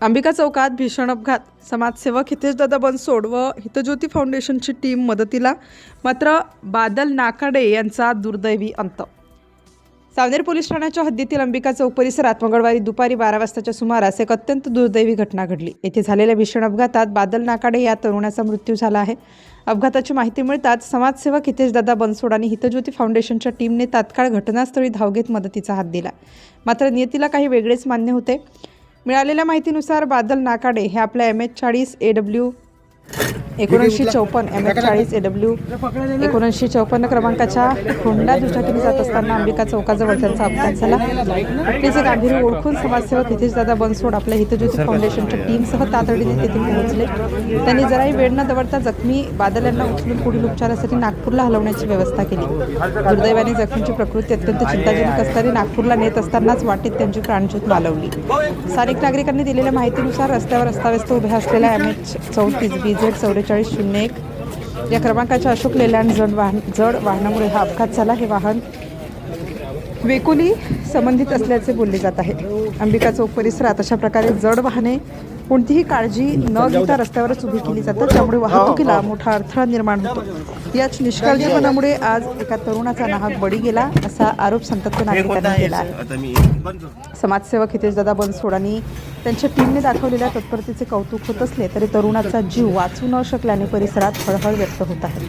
अंबिका चौकात भीषण अपघात. समाजसेवक हितेशदादा बनसोड व हितज्योती फाउंडेशनची टीम मदतीला मात्र बादल नाकाडे यांचा दुर्दैवी अंत. सावनेर पोलीस ठाण्याच्या हद्दीतील अंबिका चौक परिसरात मंगळवारी दुपारी बारा वाजताच्या सुमारास एक अत्यंत दुर्दैवी घटना घडली. येथे झालेल्या भीषण अपघातात बादल नाकाडे या तरुणाचा मृत्यू झाला आहे. अपघाताची माहिती मिळताच समाजसेवक हितेशदादा बनसोड आणि हितज्योती फाउंडेशनच्या टीमने तात्काळ घटनास्थळी धाव घेत मदतीचा हात दिला. मात्र नियतीला काही वेगळेच मान्य होते. मिळालेल्या माहितीनुसार बादल नाकाडे हे आपल्या एम एच चाळीस ए डब्ल्यू एकोणऐंशी चौपन्न एम एच चाळीस ए डब्ल्यू एकोणऐंशी चौपन्न क्रमांकाच्या होंडा दुचाकीने जात असताना अंबिका चौकाजवळ त्यांचा अपघात झाला. घटनेचे गांभीर्य ओळखून समाजसेवक हितेशदादा बनसोड आपल्या हितज्योती फाउंडेशनच्या टीमसह तातडीने तेथे पोहोचले. त्यांनी जराही वेळ न दवडता जखमी बादल यांना उचलून पुढील उपचारासाठी नागपूरला हलवण्याची व्यवस्था केली. दुर्दैवाने जखमींची प्रकृती अत्यंत चिंताजनक असताना नागपूरला नेत असतानाच वाटेत त्यांची प्राणज्योत मालवली. स्थानिक नागरिकांनी दिलेल्या माहितीनुसार रस्त्यावर अस्ताव्यस्त उभ्या असलेल्या एम एच चौतीस बी झेड चौवेचाळीस शून्य एक. या क्रमांकाच्या अशोक लेलँड जड वाहन जड वाहनामुळे हा अपघात झाला. हे वाहन वेकोली संबंधित असल्याचे बोलले जात आहे. अंबिका चौक परिसरात अशा प्रकारे जड वाहने कोणतीही काळजी न घेता रस्त्यावरच उभी केली जातात. त्यामुळे वाहतुकीला मोठा अडथळा निर्माण होतो. याच निष्काळजीपणामुळे आज एका तरुणाचा नाहक बळी गेला असा आरोप संतप्त नागरिकांनी केला आहे. समाजसेवक हितेशदादा बनसोड आणि त्यांच्या टीमने दाखवलेल्या तत्परतेचे कौतुक होत असले तरी तरुणाचा जीव वाचू न शकल्याने परिसरात हळहळ व्यक्त होत आहे.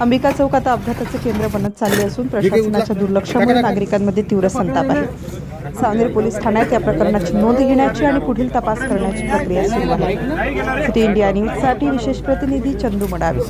अंबिका चौक आता अपघाताचे केंद्र बनत चालले असून प्रशासनाच्या दुर्लक्षामुळे नागरिकांमध्ये तीव्र संताप आहे. सावनेर पोलीस ठाण्यात या प्रकरणाची नोंद घेण्याची आणि पुढील तपास करण्याची प्रक्रिया सुरू आहे. सिटी इंडिया न्यूजसाठी विशेष प्रतिनिधी चंदू मडावी.